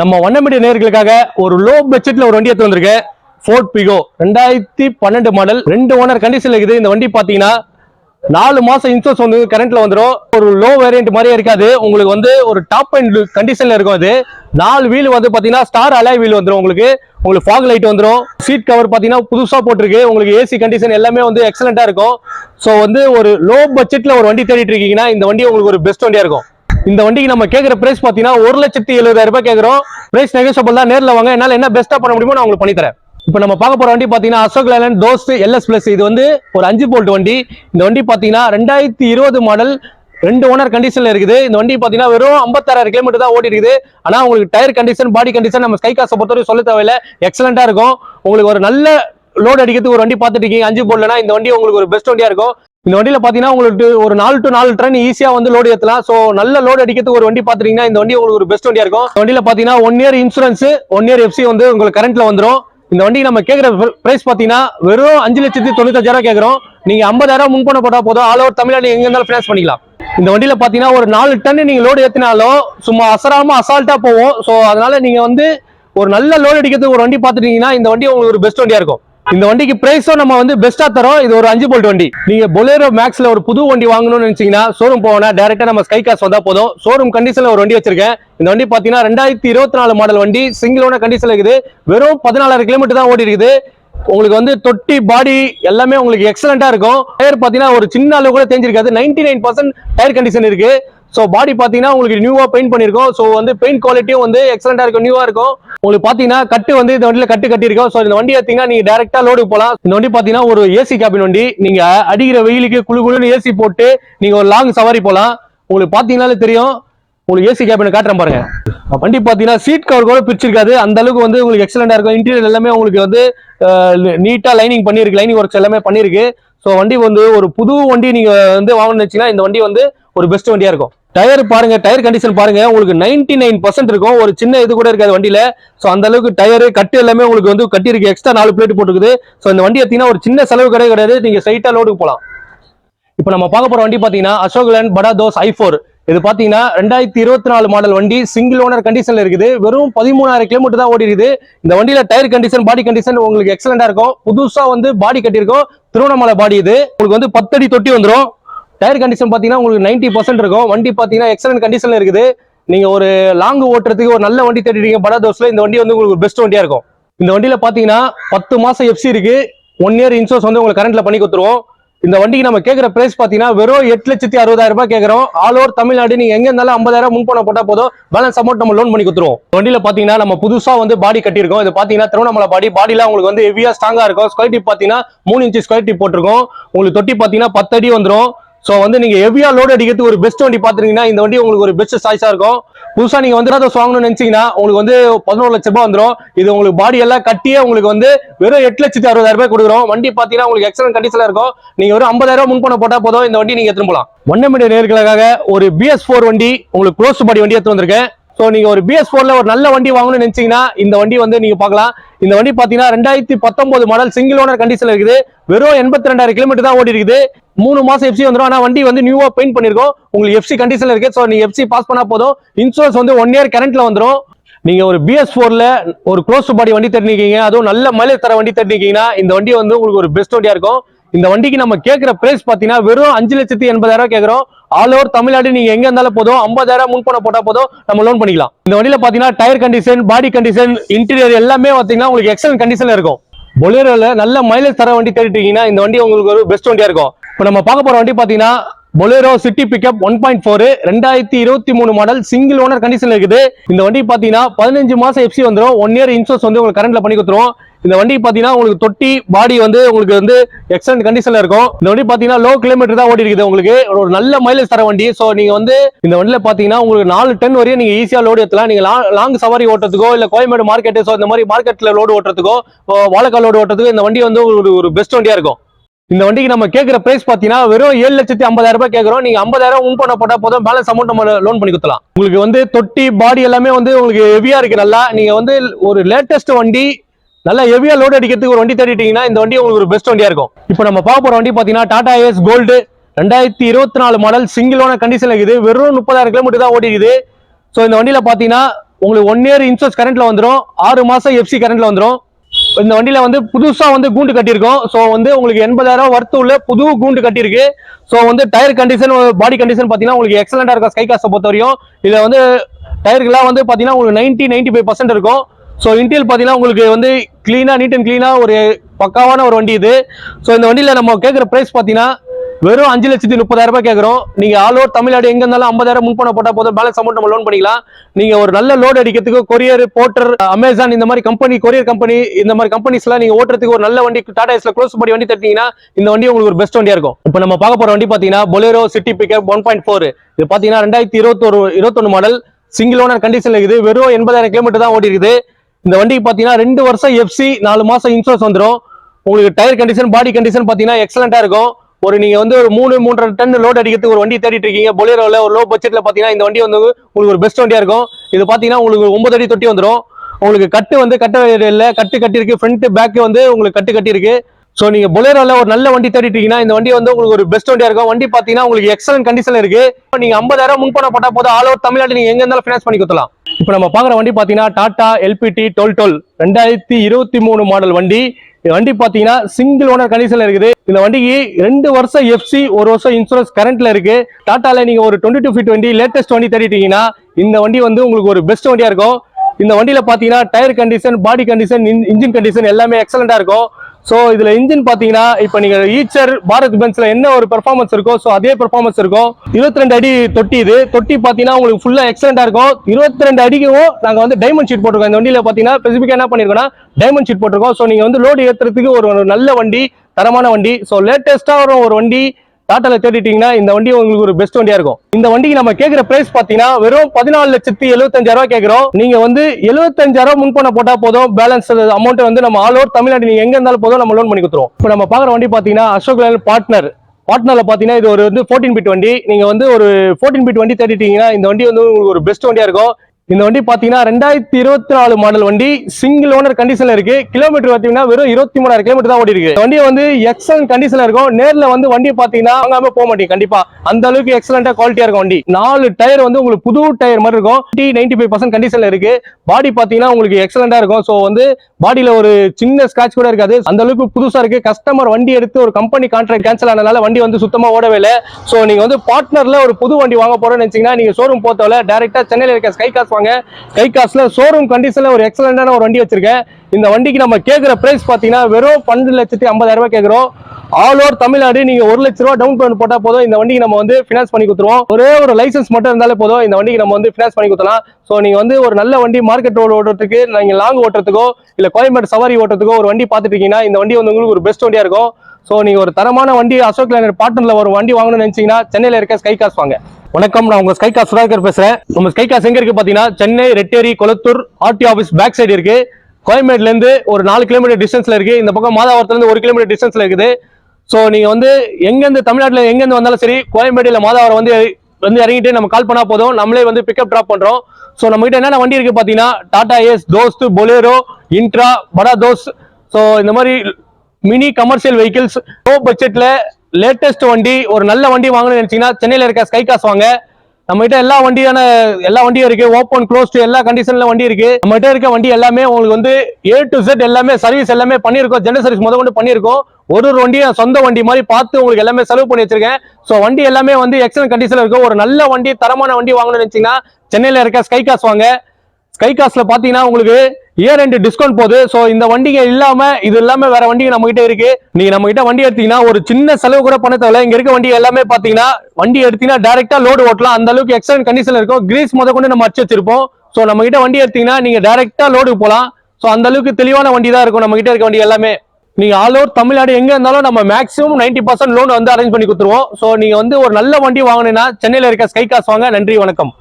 நம்ம வண்ணமிடிய நேர்களுக்காக ஒரு லோ பட்ஜெட்ல ஒரு வண்டி எடுத்து வந்திருக்கு ஃபோர்ட் பிகோ ரெண்டாயிரத்தி பன்னெண்டு மாடல் ரெண்டு ஓனர் கண்டிஷன்ல இருக்குது. இந்த வண்டி பாத்தீங்கன்னா நாலு மாசம் இன்சூரன்ஸ் வந்து கரண்ட்ல வந்துடும் ஒரு லோ வேரியன்ட் மாதிரியே இருக்காது. உங்களுக்கு வந்து ஒரு டாப் அண்ட் கண்டிஷன்ல இருக்கும் அது. நாலு வீல் வந்து பாத்தீங்கன்னா ஸ்டார் அலாய் வீல் வந்துடும் உங்களுக்கு. உங்களுக்கு ஃபாக் லைட் வந்துடும் சீட் கவர் பார்த்தீங்கன்னா புதுசாக போட்டிருக்கு. உங்களுக்கு ஏசி கண்டிஷன் எல்லாமே வந்து எக்ஸலண்ட்டாக இருக்கும். ஸோ வந்து ஒரு லோ பட்ஜெட்டில் ஒரு வண்டி தேடிட்டு இருக்கீங்கன்னா இந்த வண்டி உங்களுக்கு ஒரு பெஸ்ட் வண்டியாக இருக்கும். இந்த வண்டிக்கு நம்ம கேட்குற பிரைஸ் பாத்தீங்கன்னா ஒரு லட்சத்தி எழுபதாயிரம் ரூபாய் கேட்குறோம் பிரைஸ் நெகோசியபிள் தான். நேரில் வாங்க. என்னால என்ன பெஸ்ட்டாக பண்ண முடியுமோ நான் உங்களுக்கு பண்ணி தரேன் இப்போ நம்ம பார்க்க போற வண்டி பாத்தீங்கன்னா அசோக் லேலன் தோஸ்ட் எல்எஸ் பிளஸ் இது வந்து ஒரு அஞ்சு போல்ட் வண்டி. இந்த வண்டி பாத்தீங்கன்னா ரெண்டாயிரத்தி இருபது மாடல் ரெண்டு ஓனர் கண்டிஷன்ல இருக்குது. இந்த வண்டி பாத்தீங்கன்னா வெறும் ஐம்பத்தாறாயிரம் கிலோமீட்டர் தான் ஓடி இருக்குது. ஆனா உங்களுக்கு டயர் கண்டிஷன் பாடி கண்டிஷன் நம்ம ஸ்கை காசை பொறுத்தவரை சொல்ல தேவையில்ல. எக்ஸலண்டா இருக்கும். உங்களுக்கு ஒரு நல்ல லோடு அடிக்கிறதுக்கு ஒரு வண்டி பார்த்துட்டு இருக்கீங்க. அஞ்சு போடலன்னா இந்த வண்டி உங்களுக்கு ஒரு பெஸ்ட் வண்டியா இருக்கும். இந்த வண்டியில பாத்தீங்கன்னா உங்களுக்கு ஒரு நாலு டு நாலு டன் ஈஸியா வந்து லோடு ஏத்தலாம். சோ நல்ல லோடு அடிக்கிறதுக்கு ஒரு வண்டி பாத்துட்டீங்கன்னா இந்த வண்டி உங்களுக்கு ஒரு பெஸ்ட் வண்டியா இருக்கும். இந்த வண்டியில பாத்தீங்கன்னா one year insurance one year FC வந்து உங்களுக்கு கரண்ட்ல வந்துடும் இந்த வண்டிக்கு நம்ம கேட்குற பிரைஸ் பாத்தீங்கன்னா வெறும் அஞ்சு லட்சத்தி தொண்ணூத்தஞ்சாயிரம் கேட்குறோம் நீங்க ஐம்பதாயிரம் முன் பண்ண போட்டா போதும். ஆல் ஓவர் தமிழ்நாடு எங்க இருந்தாலும் ஃபினான்ஸ் பண்ணிக்கலாம். இந்த வண்டியில பாத்தீங்கன்னா ஒரு நாலு டன் நீங்க லோடு ஏத்தினாலும் சும்மா அசராம அசால்ட்டா போவோம். சோ அதனால நீங்க வந்து ஒரு நல்ல லோடு அடிக்கிறதுக்கு ஒரு வண்டி பாத்துட்டீங்கன்னா இந்த வண்டி உங்களுக்கு ஒரு பெஸ்ட் வண்டியா இருக்கும். இந்த வண்டிக்கு பிரைஸும் நம்ம வந்து பெஸ்டா தரோம். இது ஒரு அஞ்சு போல்ட் வண்டி. நீங்க பொலேரோ மேக்ஸ்ல ஒரு புது வண்டி வாங்கணும்னு நினைச்சீங்கன்னா ஷோரூம் போனா டேரக்டா நம்ம ஸ்கை காசு வந்தா போதும். ஷோரூம் கண்டிஷன்ல ஒரு வண்டி வச்சிருக்கேன். இந்த வண்டி பாத்தீங்கன்னா ரெண்டாயிரத்தி இருபத்தி நாலு மாடல் வண்டி. சிங்கிளோட கண்டிஷனில் கண்டிஷன்ல இருக்குது. வெறும் பதினாலாயிரம் கிலோமீட்டர் தான் ஓடி இருக்குது. உங்களுக்கு வந்து தொட்டி பாடி எல்லாமே உங்களுக்கு எக்ஸலண்டா இருக்கும். டயர் பாத்தீங்கன்னா ஒரு சின்ன அளவு கூட தெரிஞ்சிருக்காது ninety nine percent tyre condition இருக்கு. ஸோ பாடி பார்த்தீங்கன்னா உங்களுக்கு நியூவா பெயிண்ட் பண்ணியிருக்கோம் ஸோ வந்து பெயிண்ட் குவாலிட்டியும் வந்து எக்ஸலண்டா இருக்கும் நியூவா இருக்கும். உங்களுக்கு பார்த்தீங்கன்னா கட்டு வந்து இந்த வண்டியில கட்டு கட்டியிருக்கோம். ஸோ இந்த வண்டி எடுத்தீங்கன்னா நீங்க டேரக்டா லோடு போகலாம் இந்த வண்டி பார்த்தீங்கன்னா ஒரு ஏசி கேபின் வண்டி. நீங்க அடிக்கிற வெயிலுக்கு குழு குழுன்னு ஏசி போட்டு நீங்க ஒரு லாங் சவாரி போகலாம் உங்களுக்கு பார்த்தீங்கன்னாலே தெரியும். உங்களுக்கு ஏசி கேபின் காட்டுறேன் பாருங்க. வண்டி பார்த்தீங்கன்னா சீட் கவர் கூட பிரிச்சிருக்காது. அந்த அளவுக்கு வந்து உங்களுக்கு எக்ஸலண்டா இருக்கும். இன்டீரியர் எல்லாமே உங்களுக்கு வந்து நீட்டா லைனிங் பண்ணிருக்கு லைனிங் ஒர்க்ஸ் எல்லாமே பண்ணிருக்கு ஸோ வண்டி வந்து ஒரு புது வண்டி நீங்க வந்து வாங்கணும்னு வச்சீங்கன்னா இந்த வண்டி வந்து ஒரு பெஸ்ட் வண்டியா இருக்கும். டயர் பாருங்க டயர் கண்டிஷன் பாருங்க. உங்களுக்கு நைன்டி நைன் பர்சன்ட் இருக்கும். ஒரு சின்ன இது கூட இருக்காது வண்டியில. ஸோ அந்த அளவுக்கு டயரு கட்டு எல்லாமே உங்களுக்கு வந்து கட்டி இருக்கு எக்ஸ்ட்ரா நாலு பிளேட் போட்டுருக்குது. ஸோ இந்த வண்டி பார்த்தீங்கன்னா ஒரு சின்ன செலவு கிடையாது கிடையாது. நீங்க ஸ்ட்ரைட்டா லோடுக்கு போகலாம் இப்போ நம்ம பார்க்க போற வண்டி பாத்தீங்கன்னா அசோக் லேண்ட் படா தோஸ் ஐ ஃபோர் இது பாத்தீங்கன்னா ரெண்டாயிரத்தி இருபத்தி நாலு மாடல் வண்டி சிங்கிள் ஓனர் கண்டிஷன்ல இருக்குது. வெறும் பதிமூணாயிரம் கிலோமீட்டர் தான் ஓடி இருக்குது. இந்த வண்டியில டயர் கண்டிஷன் பாடி கண்டிஷன் உங்களுக்கு எக்ஸலண்டா இருக்கும். புதுசா வந்து பாடி கட்டியிருக்கும். திருவண்ணாமலை பாடி இது. உங்களுக்கு வந்து பத்தடி தொட்டி வந்துடும் டயர் கண்டிஷன் பார்த்தீங்கன்னா உங்களுக்கு நைன்டி பர்சன்ட் இருக்கும். வண்டி பார்த்தீங்கன்னா எக்ஸலன்ட் கண்டிஷன்ல இருக்குது. நீங்க ஒரு லாங் ஓட்டுறதுக்கு ஒரு நல்ல வண்டி தேடிட்டீங்க. படா தோஸ்ல இந்த வண்டி வந்து உங்களுக்கு பெஸ்ட் வண்டியா இருக்கும். இந்த வண்டியில பாத்தீங்கன்னா பத்து மாசம் எஃப்சி இருக்கு. ஒன் இயர் இன்சூரன்ஸ் வந்து உங்களுக்கு கரண்ட்ல பண்ணி கொடுத்துருவோம். இந்த வண்டிக்கு நம்ம கேட்குற பிரைஸ் பார்த்தீங்கன்னா வெறும் எட்டு லட்சத்தி அறுபதாயிரம் ரூபாய் கேட்குறோம் ஆல் ஓவர் தமிழ்நாடு நீங்க எங்க இருந்தாலும் ஐம்பதாயிரம் முன் பணம் போட்டா போதும். பேலன்ஸ் அமௌண்ட் நம்ம லோன் பண்ணி கொடுத்துருவோம். வண்டியில் வண்டியில பாத்தீங்கன்னா நம்ம புதுசா வந்து பாடி கட்டியிருக்கோம். இது பாத்தீங்கன்னா திருவண்ணாமலை பாடி பாடிலாம் உங்களுக்கு வந்து ஹெவியா ஸ்ட்ராங்கா இருக்கும். ஸ்கொயர் டிப் பாத்தீங்கன்னா மூணு இன்ச்சு ஸ்கொயர் டிப் போட்டிருக்கோம். உங்களுக்கு தொட்டி பாத்தீங்கன்னா பத்து அடி வந்துடும் ஸோ வந்து நீங்க ஹெவியா லோடு அடிக்கிறதுக்கு ஒரு பெஸ்ட் வண்டி பாத்துருந்தீங்கன்னா இந்த வண்டி உங்களுக்கு ஒரு பெஸ்ட் சாய்ஸா இருக்கும். புதுசா நீங்க வந்து வாங்கணும்னு நினைச்சீங்கன்னா உங்களுக்கு வந்து பதினோரு லட்ச ரூபாய் வந்துடும் இது உங்களுக்கு பாடி எல்லாம் கட்டியே உங்களுக்கு வந்து வெறும் எட்டு லட்சத்தி அறுபதாயிரம் ரூபாய் கொடுக்குறோம். வண்டி பாத்தீங்கன்னா உங்களுக்கு எக்ஸலன்ட் கண்டிஷன்ல இருக்கும். நீங்க ஒரு ஐம்பதாயிரம் முன் பண்ண போட்டா போதும். இந்த வண்டி நீங்க திரும்பலாம். போலாம் ஒன்னமிட நேர்களுக்காக ஒரு பிஎஸ் ஃபோர் வண்டி உங்களுக்கு க்ளோஸ் பாடி வண்டி எடுத்து வந்திருக்கேன். ஸோ நீங்க ஒரு பிஎஸ் ஃபோர்ல ஒரு நல்ல வண்டி வாங்கணும்னு நினைச்சீங்கன்னா இந்த வண்டி வந்து நீங்க பார்க்கலாம். இந்த வண்டி பாத்தீங்கன்னா ரெண்டாயிரத்தி பத்தொன்பது மாடல் சிங்கிள் ஓனர் கண்டிஷன்ல இருக்குது. வெறும் எண்பத்தி ரெண்டாயிரம் கிலோமீட்டர் தான் ஓடி இருக்குது மூணு மாசம் எஃப்சி வந்துடும் ஆனா வண்டி வந்து நியூவா பெயிண்ட் பண்ணிருக்கோம். உங்களுக்கு எஃப்சி கண்டிஷன்ல இருக்கு. ஸோ நீங்க எஃப்சி பாஸ் பண்ணா போதும். இன்சூரன்ஸ் வந்து ஒன் இயர் கரண்ட்ல வந்துடும் நீங்க ஒரு பிஎஸ் போர்ல ஒரு க்ளோஸ் பாடி வண்டி தட்டிருக்கீங்க அதுவும் நல்ல மைலேஜ் தர வண்டி தட்டிருக்கீங்கன்னா இந்த வண்டி வந்து உங்களுக்கு ஒரு பெஸ்ட் வண்டியா இருக்கும். இந்த வண்டிக்கு நம்ம கேட்கிற பிரைஸ் பாத்தீங்கன்னா வெறும் அஞ்சு லட்சத்தி எண்பதாயிரம் கேட்கறோம். ஆல் ஓவர் தமிழ்நாடு நீங்க எங்க இருந்தாலும் போதும். ஐம்பதாயிரம் முன் பணம் போட்டா போதும். நம்ம லோன் பண்ணிக்கலாம். இந்த வண்டியில பாத்தீங்கன்னா tyre condition body condition interior எல்லாமே பாத்தீங்கன்னா உங்களுக்கு எக்ஸலன்ட் கண்டிஷன்ல இருக்கும். பொலேரோல நல்ல மைலேஜ் தர வண்டி தேடிட்டு இந்த வண்டி உங்களுக்கு ஒரு பெஸ்ட் வண்டியா இருக்கும். இப்போ நம்ம பார்க்க போகிற வண்டி பார்த்தீங்கன்னா Bolero city pickup one point four ரெண்டாயிரத்தி இருபத்தி மூணு மாடல் சிங்கிள் ஓனர் கண்டிஷன் இருக்குது. இந்த வண்டி பார்த்தீங்கன்னா பதினஞ்சு மாசம் எஃப்சி வந்துடும் ஒன் இயர் இன்சூரன்ஸ் வந்து உங்களுக்கு கரண்ட்ல பண்ணி கொடுத்துருவோம் இந்த வண்டி பார்த்தீங்கன்னா உங்களுக்கு தொட்டி பாடி வந்து உங்களுக்கு வந்து எக்ஸலண்ட் கண்டிஷன்ல இருக்கும். இந்த வண்டி பார்த்தீங்கன்னா லோ கிலோமீட்டர் தான் ஓடி இருக்குது உங்களுக்கு. ஒரு நல்ல மைலேஜ் தர வண்டி. ஸோ நீங்க வந்து இந்த வண்டியில பார்த்தீங்கன்னா உங்களுக்கு நாலு டன் வரையும் நீங்க ஈஸியா லோடு ஏற்றலாம் நீங்க லாங் சவாரி ஓட்டுறதுக்கோ இல்லை கோயம்பேடு மார்க்கெட்டு ஸோ இந்த மாதிரி மார்க்கெட்ல லோடு ஓட்டுறதுக்கோ வாழைக்கால் லோடு ஓட்டுறதுக்கோ இந்த வண்டி வந்து ஒரு ஒரு பெஸ்ட் வண்டியா இருக்கும். இந்த வண்டிக்கு நம்ம கேட்குற பிரைஸ் பார்த்தீங்கன்னா வெறும் ஏழு லட்சத்தி ஐம்பதாயிரம் ரூபாய் கேட்குறோம் நீங்கள் ஐம்பதாயிரம் உன் பண்ண போட்டால் போதும். பேலன்ஸ் அமௌண்ட் நம்ம லோன் பண்ணி கொடுத்தலாம் உங்களுக்கு வந்து தொட்டி பாடி எல்லாமே வந்து உங்களுக்கு ஹெவியாக இருக்குது நல்லா. நீங்கள் வந்து ஒரு லேட்டஸ்ட் வண்டி நல்லா ஹெவியா லோடு அடிக்கிறதுக்கு ஒரு வண்டி தேடிட்டீங்கன்னா இந்த வண்டி உங்களுக்கு ஒரு பெஸ்ட் வண்டியாக இருக்கும். இப்போ நம்ம பார்க்க போகிற வண்டி பார்த்தீங்கன்னா டாடா ஏஸ் கோல்டு ரெண்டாயிரத்தி இருபத்தி நாலு மாடல் சிங்கிளான கண்டிஷன் இருக்குது. வெறும் முப்பதாயிரம் கிலோமீட்டர் தான் ஓடிக்குது ஸோ இந்த வண்டியில் பார்த்தீங்கன்னா உங்களுக்கு ஒன் இயர் இன்சூரன்ஸ் கரண்ட்டில் வந்துடும் ஆறு மாதம் எஃப்சி கரண்ட்டில் வந்துடும் இந்த வண்டியில வந்து புதுசா வந்து கூண்டு கட்டியிருக்கோம். ஸோ வந்து உங்களுக்கு எண்பதாயிரம் வர்த்து உள்ள புது கூண்டு கட்டியிருக்கு. ஸோ வந்து டயர் கண்டிஷன் பாடி கண்டிஷன் பார்த்தீங்கன்னா உங்களுக்கு எக்ஸலண்டா இருக்கும். ஸ்கை காசை பொறுத்த வரையும் இதுல வந்து டயர்கள்லாம் வந்து பார்த்தீங்கன்னா உங்களுக்கு நைன்டி நைன்டி ஃபைவ் பர்சன்ட் இருக்கும். ஸோ இன்டீரியல் பார்த்தீங்கன்னா உங்களுக்கு வந்து க்ளீனாக நீட் அண்ட் க்ளீனாக ஒரு பக்காவான ஒரு வண்டி இது. ஸோ இந்த வண்டியில் நம்ம கேட்குற ப்ரைஸ் பார்த்தீங்கன்னா வெறும் அஞ்சு லட்சத்தி முப்பதாயிரம் ரூபாய் கேட்குறோம் நீங்கள் ஆல் ஓவர் தமிழ்நாடு எங்க இருந்தாலும் ஐம்பதாயிரம் முன்பணம் போட்டால் போதும். பேலன்ஸ் அமௌண்ட் நம்ம லோன் பண்ணிக்கலாம். நீங்கள் ஒரு நல்ல லோடு அடிக்கிறதுக்கு கொரியர் போர்ட்டர் அமேசான் இந்த மாதிரி கம்பெனி கொரியர் கம்பெனி இந்த மாதிரி கம்பெனிஸ்லாம் நீங்கள் ஓட்டுறதுக்கு ஒரு நல்ல வண்டி டாடா எஸ்ல க்ளோஸ் பண்ணி வண்டி தட்டிங்கன்னா இந்த வண்டி உங்களுக்கு ஒரு பெஸ்ட் வண்டியா இருக்கும். இப்போ நம்ம பார்க்க போற வண்டி பார்த்தீங்கன்னா Bolero city pickup one point four இது பார்த்தீங்கன்னா ரெண்டாயிரத்தி இருபத்தொரு இருபத்தொன்னு மாடல் சிங்கிள் ஓனர் கண்டிஷன்ல இருக்குது. வெறும் எண்பதாயிரம் கிலோமீட்டர் தான் ஓடி இருக்குது. இந்த வண்டிக்கு பார்த்தீங்கன்னா ரெண்டு வருஷம் எஃப்சி நாலு மாசம் இன்சூரன்ஸ் வந்துடும் உங்களுக்கு டயர் கண்டிஷன் பாடி கண்டிஷன் பார்த்தீங்கன்னா எக்ஸலண்டா இருக்கும். ஒரு நீங்க வந்து ஒரு மூணு மூன்றரை டன் லோட் அடிக்கிறதுக்கு ஒரு வண்டி தேடிட்டு இருக்கீங்க. பொலேரோல ஒரு லோ பட்ஜெட்ல பாத்தீங்கன்னா இந்த வண்டி வந்து உங்களுக்கு ஒரு பெஸ்ட் வண்டியா இருக்கும். இது பாத்தீங்கன்னா உங்களுக்கு ஒன்பது அடி தொட்டி வந்துடும் உங்களுக்கு கட்டு வந்து கட்ட இல்ல. கட்டு கட்டியிருக்கு. ஃப்ரண்ட் பேக் வந்து உங்களுக்கு கட்டு கட்டியிருக்கு. ஸோ நீங்க பொலேரோல ஒரு நல்ல வண்டி தேடிட்டு இருக்கீங்கன்னா இந்த வண்டி வந்து உங்களுக்கு ஒரு பெஸ்ட் வண்டியா இருக்கும். வண்டி பாத்தீங்கன்னா உங்களுக்கு எக்ஸலன்ட் கண்டிஷன் இருக்கு. நீங்க ஐம்பதாயிரம் முன்பணம் போட்டா போதும். ஆல் ஓவர் தமிழ்நாட்டு நீங்க எங்க இருந்தாலும் ஃபினான்ஸ் பண்ணி கொடுத்தலாம் இப்போ நம்ம பார்க்குற வண்டி பார்த்தீங்கன்னா டாடா எல்பிடி டோல் டோல் ரெண்டாயிரத்தி இருபத்தி மூணு மாடல் வண்டி. வண்டி பார்த்தீங்கன்னா சிங்கிள் ஓனர் கண்டிஷன்ல இருக்குது. இந்த வண்டிக்கு ரெண்டு வருஷம் எஃப்சி ஒரு வருஷம் இன்சூரன்ஸ் கரண்ட்ல இருக்கு. டாட்டால நீங்க ஒரு டுவெண்ட்டி டூ ஃபிட் வண்டி லேட்டஸ்ட் வண்டி தேடிட்டீங்கன்னா இந்த வண்டி வந்து உங்களுக்கு ஒரு பெஸ்ட் வண்டியா இருக்கும். இந்த வண்டியில பாத்தீங்கன்னா tyre condition body condition engine condition எல்லாமே எக்ஸலண்டா இருக்கும். ஸோ இதில் இன்ஜின் பார்த்தீங்கன்னா இப்போ நீங்கள் ஈச்சர் பாரத் பென்ஸில் என்ன ஒரு பெர்ஃபார்மன்ஸ் இருக்கோ ஸோ அதே பெர்ஃபார்மன்ஸ் இருக்கும். இருபத்தி ரெண்டு அடி தொட்டி இது. தொட்டி பார்த்தீங்கன்னா உங்களுக்கு ஃபுல்லாக எக்ஸலண்ட்டாக இருக்கும். இருபத்தி ரெண்டு அடிக்கும் நாங்கள் வந்து டைமண்ட் ஷீட் போட்டிருக்கோம். இந்த வண்டியில் பார்த்தீங்கன்னா ஸ்பெசிஃபிக்காக என்ன பண்ணிருக்கோம்னா டைமண்ட் ஷீட் போட்டிருக்கோம். ஸோ நீங்கள் வந்து லோடு ஏற்றுறதுக்கு ஒரு ஒரு நல்ல வண்டி தரமான வண்டி. ஸோ லேட்டஸ்ட்டாக வரும் ஒரு வண்டி. டாட்டால தேடிட்டீங்கன்னா இந்த வண்டி உங்களுக்கு ஒரு பெஸ்ட் வண்டியா இருக்கும். இந்த வண்டிக்கு நம்ம கேட்கிற பிரைஸ் பாத்தீங்கன்னா வெறும் பதினாலு லட்சத்தி எழுபத்தஞ்சாயிரம் ரூபாய் கேட்கிறோம் நீங்க வந்து எழுபத்தஞ்சாயிரம் முன்பண போட்டா போதும். பேலன்ஸ் அமௌண்ட் வந்து நம்ம ஆல் ஓவர் தமிழ்நாடு நீங்க எங்க இருந்தாலும் போதும் நம்ம லோன் பண்ணி கொடுத்துருவோம். இப்போ நம்ம பாக்குற வண்டி பாத்தீங்கன்னா அசோக் லேண்ட் பார்ட்னர் பாட்னரில் பார்த்தீங்கன்னா இது ஒரு வந்து 14 பிட் வண்டி. நீங்கள் வந்து ஒரு 14 பிட் வண்டி தேடிட்டீங்கன்னா இந்த வண்டி வந்து உங்களுக்கு ஒரு பெஸ்ட் வண்டியாக இருக்கும். இந்த வண்டி பாத்தீங்கன்னா ரெண்டாயிரத்தி இருபத்தி நாலு மாடல் வண்டி சிங்கிள் ஓனர் கண்டிஷன்ல இருக்கு. கிலோமீட்டர் பாத்தீங்கன்னா வெறும் இருபத்தி மூணாயிரம் கிலோமீட்டர் தான் ஓடி இருக்கு வண்டி வந்து எக்ஸலன்ட் கண்டிஷன்ல இருக்கும். நேர்ல வந்து வண்டி பாத்தீங்கன்னா வாங்காம போக மாட்டீங்க கண்டிப்பா. அந்த அளவுக்கு எக்ஸலண்டா குவாலிட்டியா இருக்கும் வண்டி. நாலு டயர் வந்து உங்களுக்கு புது டயர் மாதிரி இருக்கும். டி நைன்டி ஃபைவ் பர்சன்ட் கண்டிஷன்ல இருக்கு. பாடி பாத்தீங்கன்னா உங்களுக்கு எக்ஸலண்டா இருக்கும். ஸோ வந்து பாடியில ஒரு சின்ன ஸ்கிராச் கூட இருக்காது. அந்த அளவுக்கு புதுசா இருக்கு. கஸ்டமர் வண்டி எடுத்து ஒரு கம்பெனி கான்ட்ராக்ட் கேன்சல் ஆனதுனால வண்டி வந்து சுத்தமா ஓடவே இல்லை. ஸோ நீங்க வந்து பார்ட்னர்ல ஒரு புது வண்டி வாங்க போறோம்னு நினைச்சீங்கன்னா நீங்க ஷோரூம் போத்தவல டேரக்டா சென்னையில இருக்க ஸ்கை காசு வாங்க கை காசுல ஷோரூம் கண்டிஷன்ல ஒரு எக்ஸலண்டான ஒரு வண்டி வச்சிருக்கேன். இந்த வண்டிக்கு நம்ம கேட்குற பிரைஸ் பாத்தீங்கன்னா வெறும் பன்னெண்டு லட்சத்தி ஐம்பதாயிரம் ரூபாய் கேட்குறோம் ஆல் ஓவர் தமிழ்நாடு நீங்க ஒரு லட்ச ரூபா டவுன் பேமெண்ட் போட்டா போதும். இந்த வண்டிக்கு நம்ம வந்து ஃபினான்ஸ் பண்ணி கொடுத்துருவோம். ஒரே ஒரு லைசன்ஸ் மட்டும் இருந்தாலே போதும். இந்த வண்டிக்கு நம்ம வந்து ஃபினான்ஸ் பண்ணி கொடுத்தலாம் ஸோ நீங்க வந்து ஒரு நல்ல வண்டி மார்க்கெட் ரோடு ஓட்டுறதுக்கு நீங்க லாங் ஓட்டுறதுக்கோ இல்ல கோயம்பேடு சவாரி ஓட்டுறதுக்கோ ஒரு வண்டி பார்த்துட்டு இருக்கீங்கன்னா இந்த வண்டி வந்து உங்களுக்கு ஒரு பெஸ்ட் வண்டியா இருக்கும். ஸோ நீங்கள் ஒரு தரமான வண்டி அசோக் லேனர் பாட்டனில் ஒரு வண்டி வாங்கணும்னு நினச்சிங்கன்னா சென்னையில் இருக்க ஸ்கை காஸ் வாங்க. வணக்கம் நான் உங்க ஸ்கை காஸ் சுதாகர் பேசுகிறேன் நம்ம ஸ்கை காஸ் எங்கே இருக்குது பார்த்தீங்கன்னா Chennai Retteri Kolathur RT office back side இருக்குது கோயம்பேட்லேருந்து ஒரு நாலு கிலோமீட்டர் டிஸ்டன்ஸில் இருக்குது இந்த பக்கம் மாதாவரத்துலேருந்து ஒரு கிலோமீட்டர் டிஸ்டன்ஸ்ல இருக்குது. ஸோ நீங்கள் வந்து எங்கேருந்து தமிழ்நாட்டில் எங்கேருந்து வந்தாலும் சரி கோயம்பேடு மாதாவரம் வந்து வந்து இறங்கிட்டு நம்ம கால் பண்ணால் போதும். நம்மளே வந்து பிக்கப் ட்ராப் பண்ணுறோம் ஸோ நம்மகிட்ட என்னென்ன வண்டி இருக்குது பார்த்தீங்கன்னா Tata Ace Dost Bolero Intra Bada Dost so இந்த மாதிரி மினி கமர்ஷியல் வெஹிக்கிள்ஸ் லோ பட்ஜெட்ல லேட்டஸ்ட் வண்டி ஒரு நல்ல வண்டி வாங்கணும்னு நினைச்சீங்கன்னா சென்னையில இருக்க ஸ்கை காசு வாங்க. நம்மகிட்ட எல்லா வண்டியான எல்லா வண்டியும் இருக்கு. ஓப்பன் க்ளோஸ் எல்லா கண்டிஷன்ல வண்டி இருக்கு. நம்மகிட்ட இருக்க வண்டி எல்லாமே உங்களுக்கு வந்து ஏ டு செட் எல்லாமே சர்வீஸ் எல்லாமே பண்ணியிருக்கோம். ஜென்ரல் சர்வீஸ் முத கொண்டு பண்ணியிருக்கோம். ஒரு ஒரு வண்டியும் சொந்த வண்டி மாதிரி பார்த்து உங்களுக்கு எல்லாமே செலவு பண்ணி வச்சிருக்கேன். ஸோ வண்டி எல்லாமே வந்து எக்ஸலன்ட் கண்டிஷன்ல இருக்கும். ஒரு நல்ல வண்டி தரமான வண்டி வாங்கணும்னு நினைச்சீங்கன்னா சென்னையில இருக்க ஸ்கை காசு வாங்க. ஸ்கை காஸ்ட்ல பாத்தீங்கன்னா உங்களுக்கு இயர் ரெண்டு டிஸ்கவுண்ட் போகுது ஸோ இந்த வண்டிங்க இல்லாம இது இல்லாம வேற வண்டிங்க நம்ம கிட்ட இருக்கு. நீங்க நம்ம கிட்ட வண்டி எடுத்தீங்கன்னா ஒரு சின்ன செலவு கூட பண்ண தேவையில்ல. இங்க இருக்க வண்டி எல்லாமே பாத்தீங்கன்னா வண்டி எடுத்தீங்கன்னா டைரக்டா லோடு ஓட்டலாம். அந்த அளவுக்கு எக்ஸலன்ட் கண்டிஷன் இருக்கும். கிரீஸ் முத கொண்டு நம்ம அடிச்சு வச்சிருப்போம். ஸோ நம்ம கிட்ட வண்டி எடுத்தீங்கன்னா நீங்க டேரெக்டாக லோடு போகலாம் ஸோ அந்த அளவுக்கு தெளிவான வண்டி தான் இருக்கும் நம்ம கிட்ட இருக்க வண்டி எல்லாமே. நீங்க ஆல் ஓவர் தமிழ்நாடு எங்க இருந்தாலும் நம்ம மேக்ஸிமம் 90% பர்சன்ட் லோன் வந்து அரேஞ்ச் பண்ணி கொடுத்துருவோம். ஸோ நீங்க வந்து ஒரு நல்ல வண்டி வாங்கணும்னா சென்னையில இருக்க ஸ்கை காசு வாங்க. நன்றி வணக்கம்.